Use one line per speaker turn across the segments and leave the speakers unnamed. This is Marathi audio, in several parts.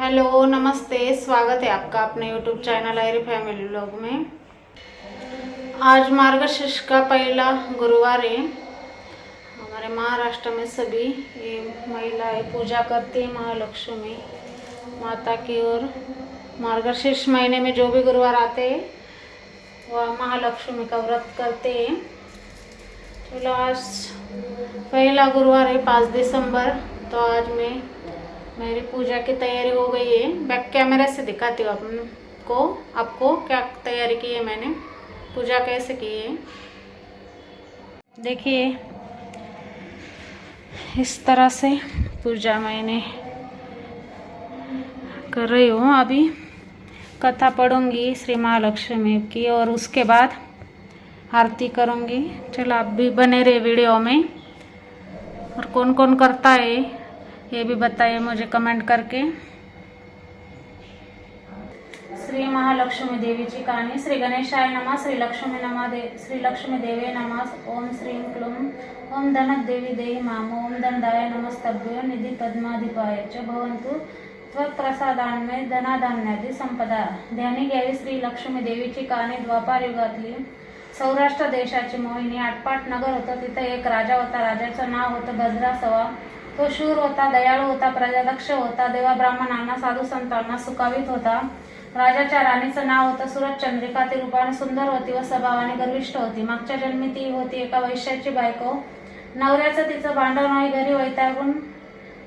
हेलो, नमस्ते, स्वागत है आपका अपने YouTube channel Ayri family blog में। आज मार्गशीर्ष का पहला गुरुवार है। हमारे महाराष्ट्र में सभी ये महिलाएँ पूजा करती हैं महालक्ष्मी माता की और मार्गशीर्ष महीने में जो भी गुरुवार आते हैं, वह महालक्ष्मी का व्रत करते हैं। चलो आज पहला गुरुवार है पाँच दिसंबर तो आज मैं मेरी पूजा की तैयारी हो गई है। बैक कैमरे से दिखाती हूँ आपको। आपको क्या तैयारी की है मैंने? पूजा कैसे की है? देखिए, इस तरह से पूजा मैंने कर रही हूँ। अभी कथा पढ़ूँगी श्री महालक्ष्मी की और उसके बाद आरती करूँगी। चलो, आप भी बने रहे वीडियो में। और कौन कौन करता है? ये भी बताइए मुझे कमेंट करके। श्री महालक्ष्मी देवीची कहाणी श्री गणेशाय नमा श्री लक्ष्मी नमः दे श्री लक्ष्मी देवे नमः ओम श्रीं क्लूं ओम धनक देवी देहि माम ओम दंडाय नमस्तभ्यो निधी पद्माधिपाय च भवंतु त्वप्रसादान्मे धनाधान्यादी संपदा ध्यानी घ्यावी श्री लक्ष्मी देवीची कहाणी द्वापार युगातली सौराष्ट्र देशाची मोहिनी आटपाट नगर होतं तिथं एक राजा होता राजाचं नाव होतं भद्रासवा। तो शूर होता दयाळू होता प्रजादक्ष होता देवा ब्राह्मणांना साधू संतांना सुखावित होता. राजाच्या राणीचं नाव होतं सुरत चंद्रिका ती रूपाने सुंदर होती व स्वभावाने गर्विष्ठ होती. मागच्या जन्मी ती होती एका वैश्याची बायको. नवऱ्याचं तिचं भांडव नाही घरी वैतागून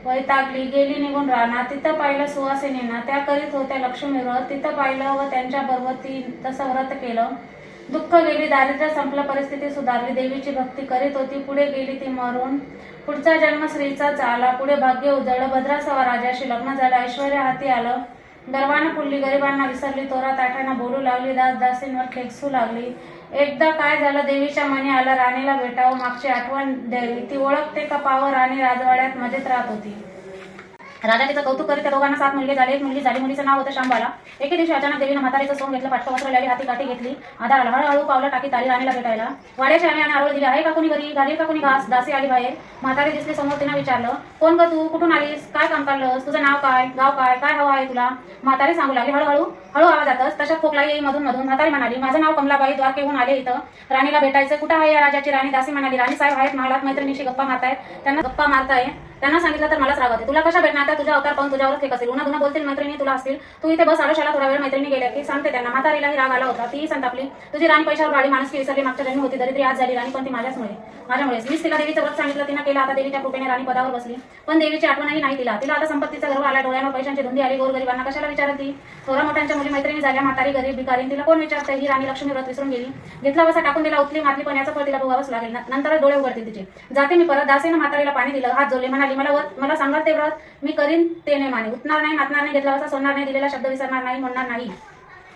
वैतागली. गेली निघून राहणार तिथं पाहिलं सुवासिनींना त्या करीत होत्या लक्ष्मी व्रत तिथं पाहिलं व त्यांच्या बरोबर ती तसं व्रत केलं. दुःख गेली दारिद्र्य संपलं परिस्थिती सुधारली देवीची भक्ती करीत होती पुढे गेली ती मरून. पुढचा जन्म स्त्रीचाच आला पुढे भाग्य उजळलं भद्रासवा राजाशी लग्न झालं ऐश्वर्या हाती आलं. गर्वानं फुलली गरिबांना विसरली तोरा ताठांना बोलू लागली दास दासींवर खेकसू लागली. एकदा काय झालं देवीच्या मनी आला राणीला भेटावं मागची आठवण द्यावी. ती ओळखते का पावं राणी राजवाड्यात मजेत राहत होती. राजा तिचं कौतुक करीत त्या दोघांना सात मुलगे झाले. एक मुलगी झाली मुलीचं नाव होतं शांबाला. एके दिवशी अचानक देवीनं म्हातारीचं सोंग घेतलं पाठवा वस्त्र हाती काठी घेतली. आधाराला हळूहळू पावलं टाकीत आली राणीला भेटायला. वाड्याच्या आणि आरोळ दिली आहे का कोणी घरी? घाली का कोणी घास? दासी आली बाहेर. म्हातारी दिसली समोर तिनं विचारलं कोण ग तू? कुठून आलीस? काय काम करलंस तुझं नाव काय? गाव काय? काय हवं आहे तुला? म्हातारी सांगू लागली हळूहळू हळू आवाज जातच तशात खोकला येई मधून मधून. म्हातारी म्हणाली माझं नाव कमलाबाई द्वारकेहून आले इथं. राणीला भेटायचं. कुठं आहे या राजाची राणी? दासी म्हणाली राणी साहेब आहेत महालात मैत्रिणीशी गप्पा मारताय त्यांना गप्पा मारताय. त्यांना सांगितलं तर मलाच रागवते तुला कशा भेटणार? त्या तुझ्या अवतार पाहून तुझ्यावर फेक असेल उन्हा दुना बोलतील मैत्रिणी तुला असतील. तू इथे बस आडोशाला थोडा वेळ मैत्रिणी गेल्या की सांगते त्यांना. म्हातारीलाही राग आला होता. ती संतापली. तुझी राणी पैशावर गाडी माणूस विसरली. मागच्या जन्मी होती दरिद्री आज झाली. राणी पण ती माझ्याचमुळे. माझ्यामुळेच. मीच तिला देवीचं व्रत सांगितलं. तिनं केलं. आता देवीच्या कृपेने राणी पदावर बसली. पण देवीची आठवणही नाही तिला. तिला आता संपत्तीचा गर्व आला. डोळ्यावर पैशांची धुंदी आली. गोरगरिबांना कशाला विचारत ती? थोरा मोठ्यांच्या मुली मैत्रिणी झाल्या. म्हातारी गरीब भिकारी. तिला कोण विचारते ही राणी लक्ष्मी व्रत विसरून गेली. घेतला बसा टाकून दिला. उतली मातली पण याचं फळ तिला भोगावंच लागेल. नंतर डोळे उघडतील तिचे. जाते मी परत. दासीनं म्हातारीला पाणी दिलं. हात जोडले. म्हणाली मला व्रत मला सांगा ते व्रत मी करीन ते नाही माने. उठणार नाही नाचणार नाही घेतला वसा सोडणार नाही दिलेला शब्द विसरणार नाही म्हणणार नाही.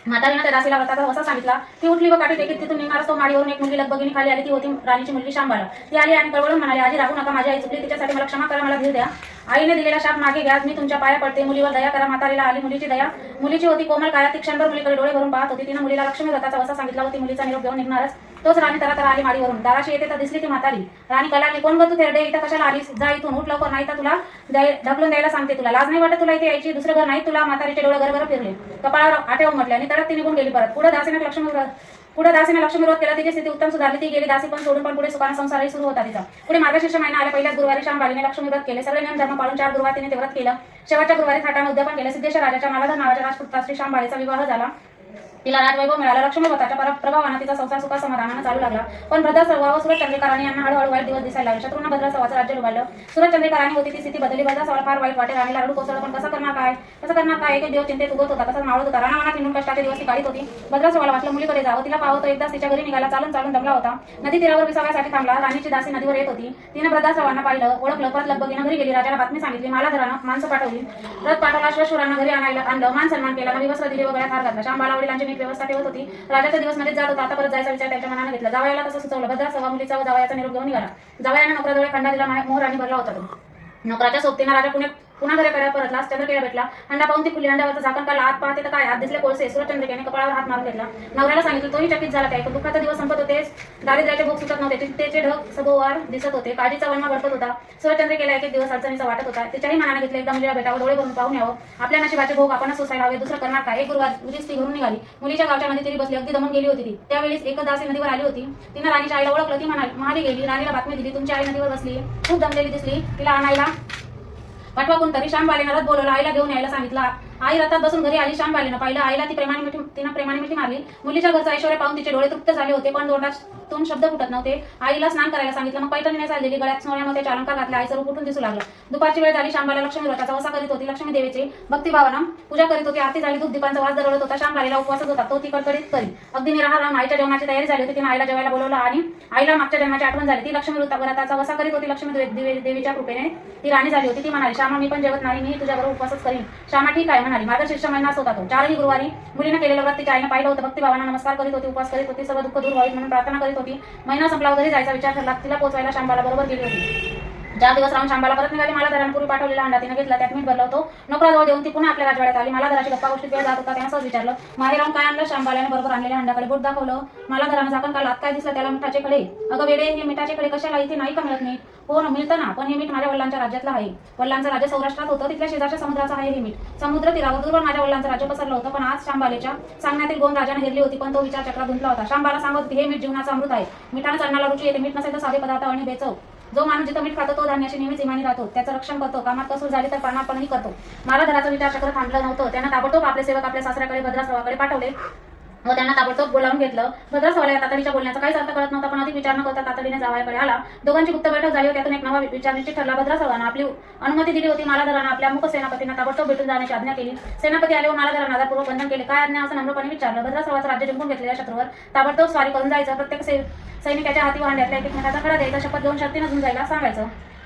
म्हातारीनं त्या दासीला व्रताचा वसा सांगितला. ती उठली व काठी टेकीत तिथून निघणारच. तो माडीवरून एक मुलगी लगबगिनी खाली आली. ती होती राणीची मुलगी शांबाला. ती आली आणि कळवळून म्हणाली आजी राहू नका माझी आई चुकली. तिच्यासाठी मला क्षमा करा मला धीर द्या. आईने दिलेला शाप मागे घ्या. मी तुमच्या पाया पडते. मुलीवर दया करा. म्हातारीला आली मुलीची दया. मुलीची होती कोमल काया ती क्षणभर मुलीकडे डोळे भरून पाहत होती. तिनं मुलीला लक्ष्मी व्रताचा वसा सांगितला होती मुलीचा निरोप घेऊन निघणारच. तोच राणी तरा तरा आली माडीवरून. दाराशी येते तर दिसली ती म्हातारी. राणी कलाली कोण ग तू थेरडे इथं कशाला आलीस? जा इथून उठ लवकर नाही तर तुला ढकलून द्यायला सांगते तुला. लाज नाही वाटत तुला इथे यायची? दुसरं घर नाही? तुला म्हातारीचे डोळे गरगर फिरले. कपाळावर आठव म्हटले आणि तडक ती निघून गेली परत. पुढे दासीने लक्ष्मी पुढे दासीने लक्ष्मी विरोध केला. तिची स्थिती उत्तम सुधारली. ती गेली दासी पण सोडून पण पुढे सुखान संसारही सुरू होता तिचा. पुढे मार्गशीर्ष महिना आल्या पहिल्याच गुरुवारी शांबालीने लक्ष्मी विरोध केले. सगळे नियम धर्म पाळून चार गुरुवार तिने ते व्रत केलं. शेवटच्या गुरुवारी थाटाने उद्यापन केलं. सिद्धेश्वर राजाच्या मालाधर नावाच्या राजपुत्रात श्री शांबाळीचा विवाह झाला. तिला राजवैभव मिळाला. लक्ष्मी व्रताच्या पर- प्रभावानं तिचा संसार सुखा समाधानानं चालू लागला. पण भद्रा सर्वा व सुरत यांना हळूहळू वाईट दिवस दिसायला लागले. शत्रूंना भद्रा सर्वाचं राज्य लुबाडलं सुरत होती ती स्थिती बदलली. भद्रा सर्वाला फार वाईट वाटे राणीला रडू कोसळलं. पण कसं करणार काय? कसं करणार काय? एक दिवस चिंतेत उगत होता. तसंच मावळत होता. राणावाना किंडून कष्टाचे दिवस ती काढीत होती. भद्रा सर्वाला वाटलं मुलीकडे जावं. तिला पाहतो एकदा तिच्या घरी निघाला चालून चालून दमला होता. नदी तीरावर विसाव्यासाठी थांबला. राणीची दासी नदीवर येत होती. तिने भद्रा सर्वांना पाहिलं ओळखलं. परत लगबगीनं घरी गेली. राजाला बातमी सांगितली. मला घरानं माणसं पाठवली. रथ पाठवला. अश्वेश्वरांना घरी आणायला आणलं. मान सन्मान केला. नवी दिली दिले हार घातला. शांबाला वडिलांची नीट व्यवस्था ठेवत होती. राजाचा दिवसमध्ये जात होता. आता परत जायचा विचार त्याच्या मनाने घेतला. जावयाला तसं सुचवलं. भद्रा सव्वा मुलीचा व जावयाचा निरोप घेऊन निघाला जावयाने नोकराजवळ खंडा दिला मोहर आणि भरला होता तो. नोकराच्या सोबतीनं राजा पुणे
पुन्हा घराकडे परतला चंद्रकेला भेटला. हंडा पाहून ती खुली हंडावरचा झाकण काढला. आत पाहते तर काय? आत दिसले कोळसे. सुरत चंद्रिकेने कपाळावर हात मारून घेतला. नवऱ्याला सांगितलं तोही चकित झाला काय? दुःखाचा दिवस संपत होतेच दारिद्र्याचे भोग सुटत नव्हते. त्याचे ढग सभोवार दिसत होते. काळजीचा वन्मा भडकत होता. सुरत चंद्रिकेला एक दिवस अडचणीचा वाटत होता. त्याच्याही मनाने घेतलं एकदम मुलीला भेटावं. डोळे भरून पाहून यावं. आपल्या नशिबाचे भोग आपण सोसायला हवे. दुसरं करणार काय? एक गुरुवार उदीच ती घरून निघाली. मुलीच्या गावच्या नदी तरी बसली. अगदी दमून गेली होती ती. त्यावेळेस एक दासी नदीवर आली होती. तिनं राणीच्या आईला ओळखलं. ती म्हणाली महाली गेली. राणीला बातमी दिली. तुमची आई नदीवर बसली. खूप दमलेली दिसली. तिला आणायला पाठवा कोणतरी. श्याम मला बोलवलं आईला घेऊन यायला सांगितलं. आई रथात बसून घरी आली श्याम बालीनं पाहिलं आईला ती प्रेमाने मिठी तिनं प्रेमाने मिठी मारली. मुलीच्या घरचा ऐश्वर्य पाहून तिचे डोळे तृप्त झाले होते पण तोंडातून शब्द फुटत नव्हते. आईला स्नान करायला सांगितलं मग पैठणीने चाललेली गळ्यात सोन्यामध्ये अलंकार घातले. आईचं रूप उठून दिसू लागलं. दुपारची वेळ झाली श्यामबाला लक्ष्मी व्रताचा वसा करीत होती लक्ष्मी देवीची भक्तिभावानं पूजा करीत होती आरती झाली दूध दीपांचा वास दरवळत होता श्यामबालीला उपवासच होता तो ती कडकडीत करी. अगदी निराहार राहून आईच्या जेवणाची तयारी झाली होती तिने आईला जेवायला बोलवलं आणि आईला मागच्या जन्माची आठवण झाली. ती लक्ष्मी व्रता व्रताचा वसा करीत होती लक्ष्मी देवी- देवी- देवीच्या कृपेने ती राणी झाली होती. ती म्हणाली श्यामा मी पण जेवत नाही मी तुझ्याबरोबर उपवासच करीन. श्यामा ठीक आहे म्हणाली माझा शिष्य महिनाच होता तो चारही गुरुवारी मुलीनं केलेलं व्रत तिच्या आईने पाहिलं होतं. भक्तिभावानं नमस्कार करीत होती उपवास करीत होती सर्व दुःख दूर व्हावी म्हणून प्रार्थना करीत होती. महिना संपला घरी जायचा विचार ठरला. तिला पोचवायला शांबाला बरोबर गेली होती. ज्या दिवस राहून शांबाला परत निघाली मला धरणपूर्वी पाठवलेला अंडा तिने घेतला त्यात मीठ भरला होतो. नोकराजवळ देऊन ती पुन्हा आपल्या राजवाड्यात आली. मला धराची गप्पा गोष्टी वेळ जात होता त्यानं सहज विचारलं मागे राहून काय आणलं? शांबाल्याने बरोबर आणलेल्या अंडाकडे बोट दाखवलं. मला घरानं झाकण काल आत काय दिसलं? त्याला मिठाचे खडे. अगं वेडे हे मिठाचे खडे कशाला? इथे नाही का मिळत मीठ? हो ना मिळतं ना. पण हे मीठ माझ्या वडिलांच्या राज्यातलं आहे. वडिलांचं राज्य सौराष्ट्रात होतं. तिथल्या शेजारच्या समुद्राचं आहे हे मीठ. समुद्र तीरावर दूरवर माझ्या वडिलांचं राज्य पसरलं होतं. पण आज शांबालेच्या सांगण्यातील गोंद राजाने हेरली होती. पण तो विचार चक्रात गुंतला होता. शांबाला सांगत होती हे मीठ जीवनाचा अमृत आहे. मिठानं चढणाला रुची येते. मीठ नसेल तर साधे पदार्थ आणि बेचव. जो माणूस जिथं मीठ खातो तो धान्याशी नेहमीच इमानी राहतो. त्याचं रक्षण करतो. कामात कसूर झाली तर प्राणार्पणही करतो. मला घराचा विचार चक्र थांबलं नव्हतं. त्यांना ताबडतोब आपले सेवक आपल्या सासऱ्याकडे भद्रासवाकडे पाठवले. व त्यांना ताबडतोब बोलावून घेतलं. भद्रासवाला तातडीच्या बोलण्याचा काहीच अर्थ कळत नव्हता पण अधिक विचार न करता तातडीने जावयाकडे आला. दोघांची गुप्त बैठक झाली व त्यातून एक नवा विचार निश्चित ठरला. भद्रासवानं आपली अनुमती दिली होती मालाधरानं आपल्या मुख सेनापतींना ताबडतोब भेटून जाण्याची आज्ञा केली. सेनापती आले व मालाधरानं आधारपूर्वक बंधन केले. काय आज्ञा असं नम्रपणे विचारलं. भद्रासवाचं राज्य जिंकून घेतलेल्या शत्रूवर ताबडतोब स्वारी करून जायचं. प्रत्येक से- सैनिकाच्या हाती वाहण्यातल्या एक एकमेकाचा खडा द्यायचा. शपथ घेऊन शक्तीनं घेऊन जायला सांगायचं.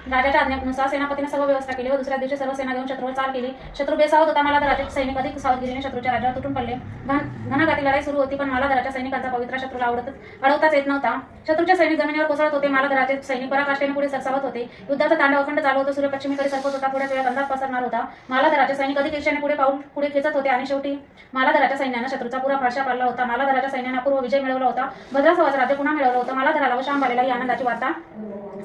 राजाच्या आज्ञेनुसार सेनापतीने सर्व व्यवस्था केली व दुसऱ्या दिवशी सर्व सेना घेऊन शत्रूवर चाल केली. शत्रू बेसावत होता मला दराचे सैनिक अधिक सावधगिरीने शत्रूच्या राज्यावर तुटून पडले. घनघाती लढाई सुरू होती पण मला दराच्या सैनिकांचा पवित्र शत्रूला आवडत अडवताच येत नव्हता. शत्रूच्या सैनिक जमिनीवर कोसळत होते मला दराचे सैनिक पराकाष्ठेने पुढे सरसावत होते. युद्धाचा तांडव अखंड चालू होतं सूर्य पश्चिमेकडे सरकत होता थोड्याच वेळात अंदाज पसरणार होता. मला दराचे सैनिक अधिक ईर्षाने पुढे पाऊल पुढे खेचत होते आणि शेवटी मला दराच्या सैन्यानं शत्रूचा पुरा फारशा पाडला होता. मला दराच्या सैन्याने पूर्व विजय मिळवला होता. भद्रासवाज राज्य पुन्हा मिळवलं होतं. मला दराला व शांबालेला ही आनंदाची वार्ता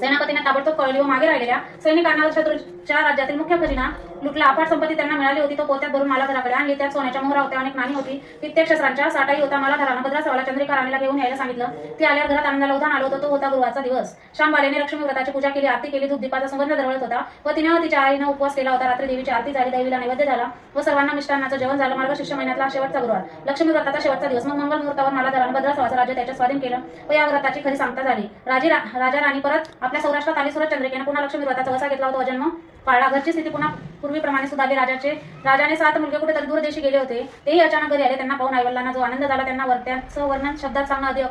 सेनापतीने ताबडतोब कळली व मागे राहिलेल्या सैनिकांना शत्रूच्या राज्यातील मुख्य खजिना लुटला. अफाट संपत्ती त्यांना मिळाली होती. तो पोत्यात भरून मला घराकडे आणली त्यात सोन्याच्या मोहरा होत्या. अनेक नाणी होती. कित्येक शस्त्रांच्या साठाही होता मला घरानं भद्रासवाला चंद्रिका राणीला घेऊन यायला सांगितलं. ती आल्यावर घरात आनंदाला उधाण आलो होतो. तो होता गुरुवारचा दिवस. शांबालेने लक्ष्मी व्रताची पूजा केली. आरती केली. दूध सुगंध दरवळत होता. व तिने तिच्या आईनं उपवास केला होता. रात्री देवीची आरती झाली. देवीला नैवेद्य झाला. व सर्वांना मिष्टांनाचं जेवण झालं. मार्ग शिष्य महिन्यातला शेवटचा गुरुवार. लक्ष्मी व्रताचा शेवटचा दिवस. मग मंगल मुहूर्तावर मला धरण भद्रासवाचं राज्य त्याच्या स्वाधीन केलं. व या व्रताची खरी सांगता झाली. राजी रा- राजा राणी परत आपल्या सौराष्ट्रात आली. सुरत चंद्रिकेने पुन्हा लक्ष्मी व्रताचा वसा घेतला होता. जन्म पाळला. घरची स्थिती पुन्हा पूर्वीप्रमाणे सुधावे राजाचे. राजाने सात मुलगे कुठेतरी दूरदेशी गेले होते. तेही अचानक घरी आले. त्यांना पाहून आईवडिलांना जो आनंद झाला त्यांना वर्त्याचं वर्णन शब्दात सांगणं अगदी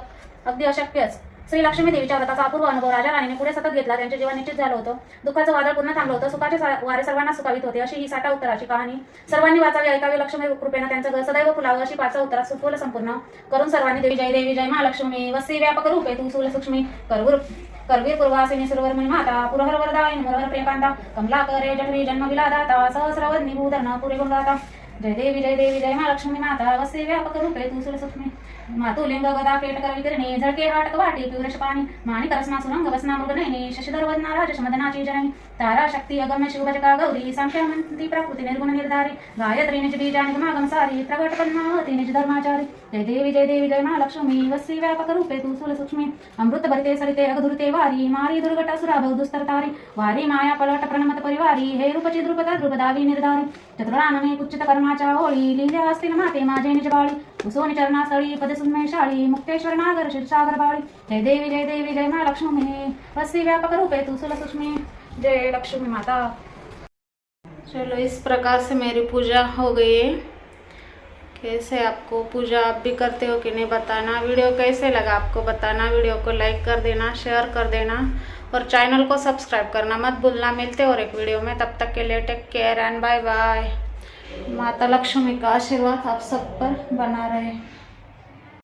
अगदी अशक्यच. श्री लक्ष्मी देवीच्या व्रताचा अपूर्व अनुभव राजा राणीने पुढे सतत घेतला. त्यांचे जीवन निश्चित झालं होतं. दुःखाचं वादळ पुन्हा थांबलं होतं. सुखाचे वारे सर्वांना सुखावित होते. अशी ही साठा उत्तराची कहाणी. सर्वांनी वाचावी ऐकावी लक्ष्मी कृपेनं त्यांचं घर सदैव फुलावं अशी पाच उत्तरात सुफुल संपूर्ण करून सर्वांनी देवी जय देवी जय महालक्ष्मी. वसी व्यापक रूपे तू सुलक्ष्मी कर करवीर पूर्वासिनी सुरवर माता पुरहर वरदायिनी मुरहर प्रेमांता कमला करे जठरी जन्म विलादाता सहस्रवदनी भूधरण पुरे गुणगाता जय देवी जय देवी जय महालक्ष्मी माता वसे व्यापक रूपे तू सुल सूक्ष्मी मातुलिंग गदा केटकर विकिरणी झळके हाटक वाटी पिवरश पाणी माणिक रसना सुरंग वसना मृग नयनी शशिधर वदना राजशमदनाची जननी तारा शक्ती अगम्य शिवभजका गौरी संख्यामंती प्रकृती निर्गुण निर्धारी गायत्री निज बीजानि गुणागम सारी प्रगट पद्मावती निज धर्माचारी जय देवी जय देवी जय महालक्ष्मी वसी व्यापक रूपे तू सुल सूक्ष्मी अमृत भरिते सरिते अगधुरते वारी मारी दुर्गटा सुरा दुस्तर तारी वारी माया पलट प्रणमत परिवारी हे रूपची द्रुपदा द्रुपदावी निर्धारी असतील माते शाळी मुक्तेश्वर नागर जय देवी जय देवी, जय महालक्ष्मी वसी व्यापक रूपे तू जय लक्ष्मी माता।
चलो, इस प्रकार से मेरी पूजा हो गई है। कैसे आपको पूजा आप भी करते हो कि नहीं बताना? वीडियो कैसे लगा आपको बताना? वीडियो को लाइक कर देना शेयर कर देना। और चैनल को सब्सक्राइब करना मत भूलना। मिलते और एक वीडियो में। तब तक के लिए take care and bye bye. Mata Lakshmi का आशीर्वाद आप सब पर बना रहे।